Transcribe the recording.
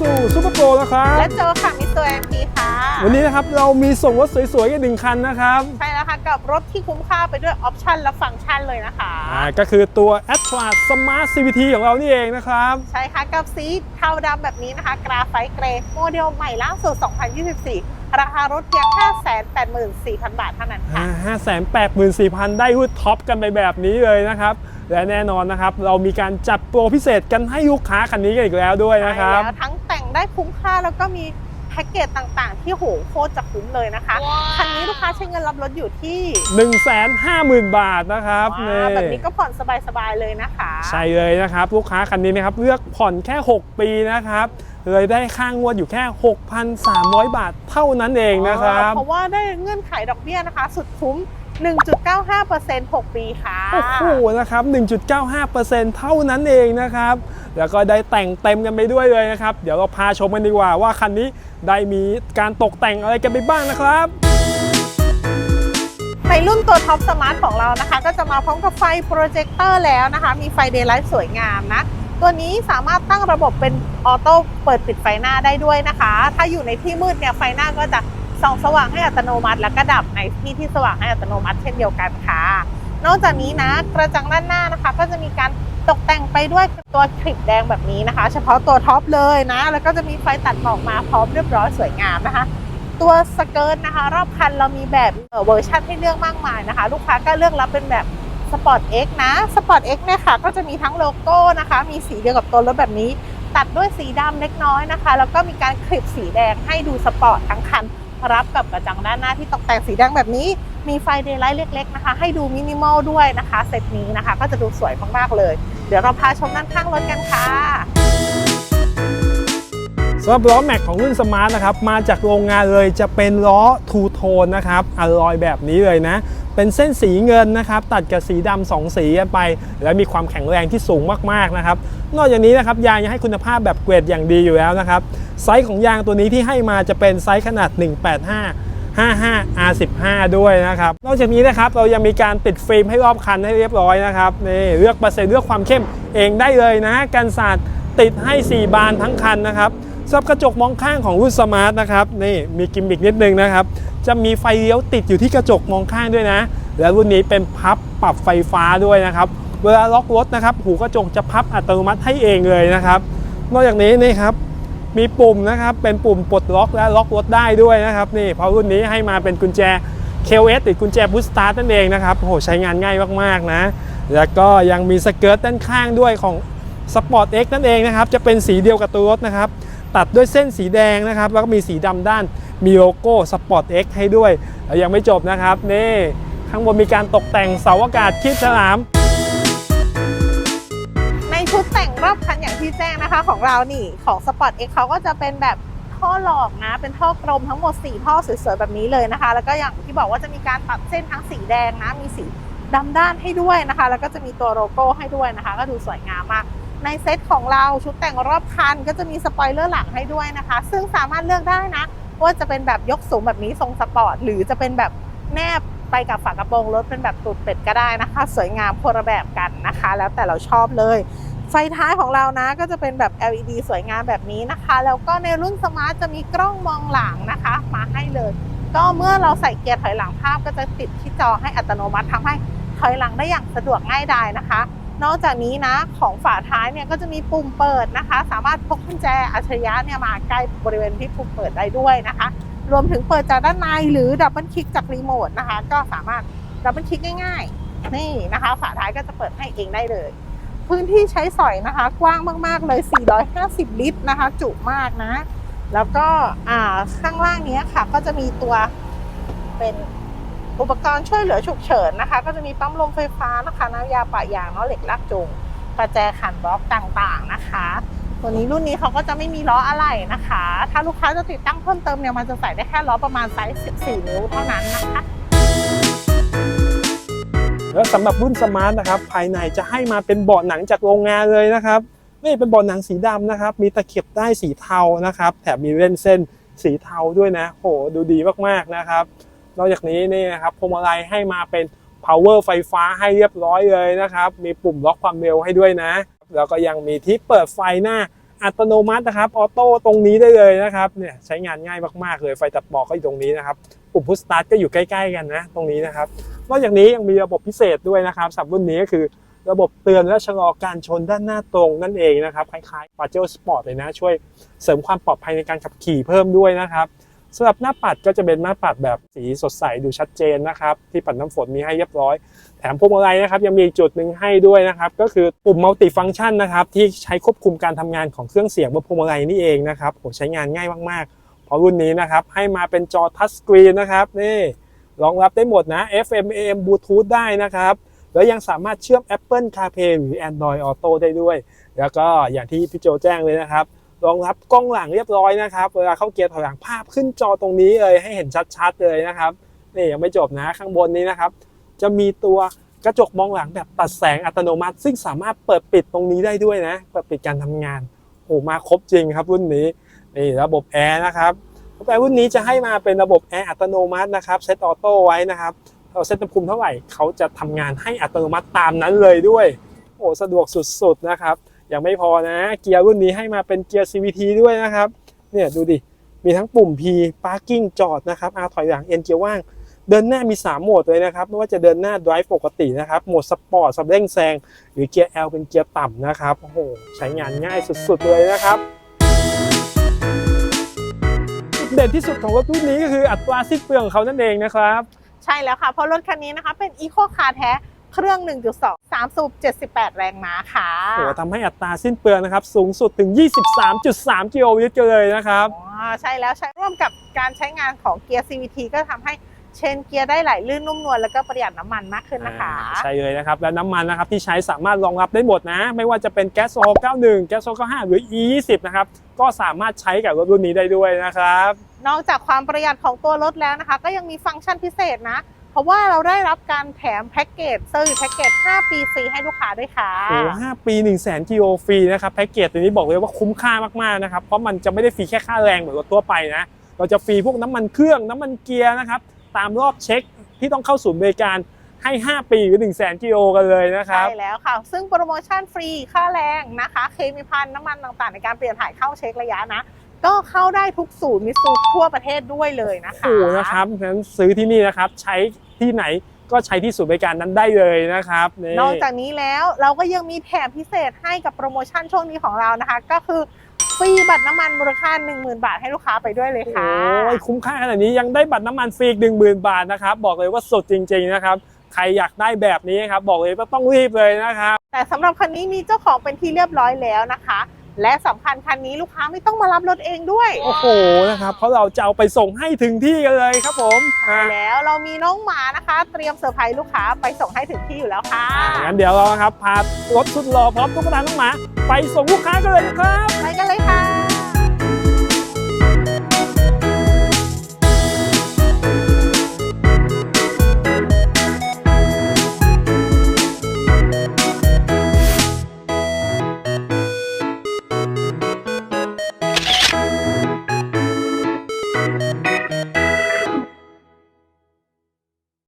สู่ซูเปอร์โปรแล้วครับ และโจค่ะมิสเตอร์แอมพีค่ะ วันนี้นะครับเรามีส่งรถสวยๆกันหนึ่งคันนะครับ ใช่แล้วค่ะ กับรถที่คุ้มค่าไปด้วยออปชันและฟังก์ชันเลยนะคะ อ่าก็คือตัว a t r a s Smart CVT ของเรานี่เองนะครับ ใช่ใช่ค่ะ กับสีเทาดำแบบนี้นะคะ กราไฟต์เกรย์โมเดลใหม่ล่าสุด 2024 ราคารถเพียง 584,000 บาทเท่านั้นค่ะห้าแสนแปดหมื่นสี่พันได้รุ่นท็อปกันไปแบบนี้เลยนะครับ และแน่นอนนะครับ เรามีการจัดโปรพิเศษกันให้ลูกค้าคันนี้กันอีกแล้วด้วยนะครับใช่แล้วทั้งแต่งได้คุ้มค่าแล้วก็มีแพ็กเกจต่างๆ ที่โหโคตรจะคุ้มเลยนะคะ คันนี้ลูกค้าใช้เงินรับรถอยู่ที่ 1 5 0 0 0 0 บาทนะครับว้าวแบบนี้ก็ผ่อนสบายๆเลยนะคะ ใช่เลยนะครับ ลูกค้าคันนี้นะครับเลือกผ่อนแค่ 6 ปีนะครับเลยได้ค่างวดอยู่แค่ 6,300 บาทเท่านั้นเองนะครับ เพราะว่าได้เงื่อนไขดอกเบี้ยนะคะ สุดคุ้ม 1.95% 6 ปีค่ะ โอ้โหนะครับ 1.95%เท่านั้นเองนะครับ แล้วก็ได้แต่งเต็มกันไปด้วยเลยนะครับ เดี๋ยวเราพาชมกันดีกว่าว่าคันนี้ได้มีการตกแต่งอะไรกันไปบ้างนะครับในรุ่นตัวท็อปสมาร์ทของเรานะคะ ก็จะมาพร้อมกับไฟโปรเจคเตอร์แล้วนะคะ มีไฟเดย์ไลท์สวยงามนะ ตัวนี้สามารถตั้งระบบเป็นออโต้เปิดปิดไฟหน้าได้ด้วยนะคะ ถ้าอยู่ในที่มืดเนี่ยไฟหน้าก็จะ ส่องสว่างให้อัตโนมัติ แล้วก็ดับในที่ที่สว่างให้อัตโนมัติเช่นเดียวกันค่ะ นอกจากนี้นะกระจังด้านหน้านะคะ ก็จะมีการตกแต่งไปด้วยตัวคลิปแดงแบบนี้นะคะ เฉพาะตัวท็อปเลยนะ แล้วก็จะมีไฟตัดหมอกมาพร้อมเรียบร้อยสวยงามนะคะ ตัวสเกิร์ตนะคะ รอบคันเรามีแบบเวอร์ชันให้เลือกมากมายนะคะ ลูกค้าก็เลือกรับเป็นแบบสปอร์ต X นะสปอร์ต X เนี่ยค่ะ ก็จะมีทั้งโลโก้นะคะ มีสีเดียวกับตัวรถแบบนี้ ตัดด้วยสีดำเล็กน้อยนะคะ แล้วก็มีการคลิปสีแดงให้ดูสปอร์ตทั้งคัน รับกับกระจังด้านหน้าที่ตกแต่งสีแดงแบบนี้ มีไฟเดย์ไลท์เล็ก ๆ นะคะ ให้ดูมินิมอลด้วยนะคะเซตนี้นะคะ ก็จะดูสวยมากๆเลย เดี๋ยวเราพาชมด้านข้างรถกันค่ะสำหรับล้อแม็กของรุ่นสมาร์ทนะครับ มาจากโรงงานเลยจะเป็นล้อทูโทนนะครับอลลอยแบบนี้เลยนะ เป็นเส้นสีเงินนะครับตัดกับสีดำสองสีกันไป และมีความแข็งแรงที่สูงมากๆนะครับนอกจากนี้นะครับยางยังให้คุณภาพแบบเกรดอย่างดีอยู่แล้วนะครับไซส์ของยางตัวนี้ที่ให้มาจะเป็นไซส์ขนาด 185 55 R15 ด้วยนะครับ นอกจากนี้นะครับเรายังมีการติดฟิล์มให้รอบคันให้เรียบร้อยนะครับนี่เลือกเปอร์เซ็นต์เลือกความเข้มเองได้เลยนะ กันสาดติดให้ 4 บานทั้งคันนะครับ สับกระจกมองข้างของรุ่นสมาร์ทนะครับนี่มีกิมมิกนิดนึงนะครับ จะมีไฟเลี้ยวติดอยู่ที่กระจกมองข้างด้วยนะ และรุ่นนี้เป็นพับปรับไฟฟ้าด้วยนะครับ เวลาล็อกรถนะครับ หูกระจกจะพับอัตโนมัติให้เองเลยนะครับ นอกจากนี้นี่ครับมีปุ่มนะครับเป็นปุ่มปลดล็อกและล็อกรถได้ด้วยนะครับนี่เพราะรุ่นนี้ให้มาเป็นกุญแจ KOS หรือกุญแจบูสตาร์นั่นเองนะครับโอ้โหใช้งานง่ายมากๆนะ แล้วก็ยังมีสเกิร์ตด้านข้างด้วยของ Sport X นั่นเองนะครับ จะเป็นสีเดียวกับตัวรถนะครับ ตัดด้วยเส้นสีแดงนะครับ แล้วก็มีสีดำด้านมีโลโก้ Sport X ให้ด้วยยังไม่จบนะครับ นี่ ข้างบนมีการตกแต่งเสาอากาศคิดฉลาม ในชุดแต่งรอบคันอย่างที่แจ้งนะคะของเรานี่ของ Sport X เขาก็จะเป็นแบบท่อหลอกนะ เป็นท่อกลมทั้งหมด 4 ท่อสวยๆ แบบนี้เลยนะคะ แล้วก็อย่างที่บอกว่าจะมีการตัดเส้นทั้งสีแดงนะ มีสีดำด้านให้ด้วยนะคะ แล้วก็จะมีตัวโลโก้ให้ด้วยนะคะ ก็ดูสวยงามมาก ในเซตของเราชุดแต่งรอบคัน ก็จะมีสปอยเลอร์หลังให้ด้วยนะคะ ซึ่งสามารถเลือกได้นะ ว่าจะเป็นแบบยกสูงแบบนี้ทรงสปอร์ต หรือจะเป็นแบบแนบไปกับฝากระโปรงรถเป็นแบบตูดเป็ดก็ได้นะคะ สวยงามคนละแบบกันนะคะ แล้วแต่เราชอบเลย ไฟท้ายของเรานะก็จะเป็นแบบ LED สวยงามแบบนี้นะคะ แล้วก็ในรุ่นสมาร์ทจะมีกล้องมองหลังนะคะ มาให้เลย ก็เมื่อเราใส่เกียร์ถอยหลังภาพก็จะติดที่จอให้อัตโนมัติทำให้ถอยหลังได้อย่างสะดวกง่ายดายนะคะ นอกจากนี้นะของฝาท้ายเนี่ยก็จะมีปุ่มเปิดนะคะ สามารถพกกุญแจอัจฉริยะเนี่ยมาใกล้บริเวณที่ปุ่มเปิดได้ด้วยนะคะ รวมถึงเปิดจากด้านในหรือดับเบิลคลิกจากรีโมทนะคะ ก็สามารถดับเบิลคลิกง่ายๆ นี่นะคะ ฝาท้ายก็จะเปิดให้เองได้เลย พื้นที่ใช้สอยนะคะ กว้างมากๆเลย 450 ลิตรนะคะ จุมากนะ แล้วก็ข้างล่างนี้ค่ะก็จะมีตัวเป็น อุปกรณ์ช่วยเหลือฉุกเฉินนะคะ ก็จะมีปั๊มลมไฟฟ้านะคะน้ำยาปะยางเนาะเหล็กลากจูงประแจขันบล็อกต่างๆนะคะ ตัวนี้รุ่นนี้เขาก็จะไม่มีล้ออะไหล่นะคะ ถ้าลูกค้าจะติดตั้งเพิ่มเติมเนี่ยมันจะใส่ได้แค่ล้อประมาณไซส์ 14 นิ้วเท่านั้นนะคะแล้วสำหรับรุ่นสมาร์ทนะครับ ภายในจะให้มาเป็นเบาะหนังจากโรงงานเลยนะครับนี่เป็นเบาะหนังสีดำนะครับ มีตะเข็บได้สีเทานะครับ แถมมีเล่นเส้นสีเทาด้วยนะโหดูดีมากๆนะครับ นอกจากนี้นี่นะครับพวงมาลัยให้มาเป็น power ไฟฟ้าให้เรียบร้อยเลยนะครับ มีปุ่มล็อกความเร็วให้ด้วยนะ แล้วก็ยังมีที่เปิดไฟหน้าอัตโนมัตินะครับออโต้ตรงนี้ได้เลยนะครับเนี่ยใช้งานง่ายมากๆเลยไฟตัดหมอกก็อยู่ตรงนี้นะครับปุ่มพุชสตาร์ทก็อยู่ใกล้ ๆ กันนะ ตรงนี้นะครับนอกจากนี้ยังมีระบบพิเศษด้วยนะครับสำหรับรุ่นนี้ก็คือระบบเตือนและชะลอการชนด้านหน้าตรงนั่นเองนะครับ คล้ายๆ p a j e r Sport เลยนะ ช่วยเสริมความปลอดภัยในการขับขี่เพิ่มด้วยนะครับ สำหรับหน้าปัดก็จะเป็นหน้าปัดแบบสีสดใสดูชัดเจนนะครับที่ปัดน้ำฝนมีให้เรียบร้อย แถมพวงมาลัยนะครับยังมีจุดหนึ่งให้ด้วยนะครับก็คือปุ่มมัลติฟัง c t ชันนะครับที่ใช้ควบคุมการทำงานของเครื่องเสียงบนพวงมาลัยนี่เองนะครับโหใช้งานง่ายมากๆ เพราะรุ่นนี้นะครับให้มาเป็นจอทัชสกรีนนะครับนี่รองรับได้หมดนะ FM AM Bluetooth ได้นะครับแล้วยังสามารถเชื่อม Apple CarPlay หรือ Android Auto ได้ด้วย แล้วก็อย่างที่พี่โจแจ้งเลยนะครับ รองรับกล้องหลังเรียบร้อยนะครับ เวลาเข้าเกียร์ถอยหลังภาพขึ้นจอตรงนี้เลยให้เห็นชัดๆเลยนะครับ นี่ยังไม่จบนะข้างบนนี้นะครับ จะมีตัวกระจกมองหลังแบบตัดแสงอัตโนมัติ ซึ่งสามารถเปิดปิดตรงนี้ได้ด้วยนะเปิดปิดการทำงานโอ้มาครบจริงครับรุ่นนี้นี่ระบบแอร์นะครับระบบแอร์รุ่นนี้จะให้มาเป็นระบบแอร์อัตโนมัตินะครับเซตออโต้ไว้นะครับเราเซตอุณหภูมิเท่าไหร่เขาจะทำงานให้อัตโนมัติตามนั้นเลยด้วยโอ้สะดวกสุดๆนะครับ ยังไม่พอนะ เกียร์รุ่นนี้ให้มาเป็นเกียร์ CVT ด้วยนะครับ เนี่ยดูดิ มีทั้งปุ่ม P parking จอดนะครับ R ถอยหลัง N เกียร์ว่าง เดินหน้ามี 3 โหมดเลยนะครับ ไม่ว่าจะเดินหน้า drive ปกตินะครับ โหมดสปอร์ตสำหรับเร่งแซง หรือเกียร์ L เป็นเกียร์ต่ำนะครับ โอ้โห ใช้งานง่ายสุดๆเลยนะครับเด่นที่สุดของรถรุ่นนี้ก็คืออัตราสิ้นเปลืองเขานั่นเองนะครับ ใช่แล้วค่ะ เพราะรถคันนี้นะคะเป็นอีโคคาร์แท้ เครื่อง 1.2 3 สูบ 78 แรงม้าค่ะโอ้โหทำให้อัตราสิ้นเปลืองนะครับ สูงสุดถึง 23.3 กิโลลิตรกันเลยนะครับ อ๋อใช่แล้วใช้ร่วมกับการใช้งานของเกียร์ CVT ก็ทำให้เชนเกียร์ได้ไหลลื่นนุ่มนวลแล้วก็ประหยัดน้ำมันมากขึ้นนะคะอ่าใช่เลยนะครับ และน้ำมันนะครับที่ใช้สามารถรองรับได้หมดนะ ไม่ว่าจะเป็นแก๊สโซฮอล์91 แก๊สโซฮอล์95หรือ E20 นะครับ ก็สามารถใช้กับรถรุ่นนี้ได้ด้วยนะครับ นอกจากความประหยัดของตัวรถแล้วนะคะ ก็ยังมีฟังก์ชันพิเศษนะ เพราะว่าเราได้รับการแถมแพ็กเกจเซอร์วิสแพ็กเกจ 5 ปีฟรีให้ลูกค้าด้วยค่ะโอ้ห้าปี1 0 0 0 0 0กิโลฟรีนะครับแพ็กเกจตัวนี้บอกเลยว่าคุ้มค่ามากๆนะครับเพราะมันจะไม่ได้ฟรีแค่ค่าแรงเหมือนรถทั่วไปนะเราจะฟรีพวกน้ำมันเครื่องน้ำมันเกียร์นะครับตามรอบเช็คที่ต้องเข้าศูนย์บริการให้ 5 ปีหรือ1 0 0 0 0 0กิโลกันเลยนะครับใช่แล้วค่ะ ซึ่งโปรโมชั่นฟรีค่าแรงนะคะ เคมีพันน้ำมันต่างๆ ในการเปลี่ยนถ่ายเข้าเช็คระยะนะ ก็เข้าได้ทุกศูนย์มิสูทั่วประเทศด้วยเลยนะคะโอ้โหนะครับงั้นซื้อที่นี่นะครับ ใช้ที่ไหนก็ใช้ที่ศูนย์บริการนั้นได้เลยนะครับนี่นอกจากนี้แล้วเราก็ยังมีแถมพิเศษให้กับโปรโมชั่นช่วงนี้ของเรานะคะ ก็คือฟรีบัตรน้ำมันมูลค่า 10,000 บาทให้ลูกค้าไปด้วยเลยค่ะโอ้ยคุ้มค่าขนาดนี้ยังได้บัตรน้ำมันฟรีอีกหนึ่งหมื่นบาทนะครับ บอกเลยว่าสุดจริง ๆนะครับ ใครอยากได้แบบนี้ครับ บอกเลยว่าต้องรีบเลยนะครับ แต่สำหรับคันนี้มีเจ้าของเป็นที่เรียบร้อยแล้วนะคะ และสำคัญคันนี้ลูกค้าไม่ต้องมารับรถเองด้วย โอ้โหนะครับเพราะเราจะเอาไปส่งให้ถึงที่กันเลยครับผมแล้วเรามีน้องหมานะคะ เตรียมเซอร์ไพรส์ลูกค้าไปส่งให้ถึงที่อยู่แล้วค่ะงั้นเดี๋ยวเราครับพารถชุดรอพร้อมตุ๊กตาน้องหมา ไปส่งลูกค้ากันเลยนะครับ ไปกันเลยค่ะ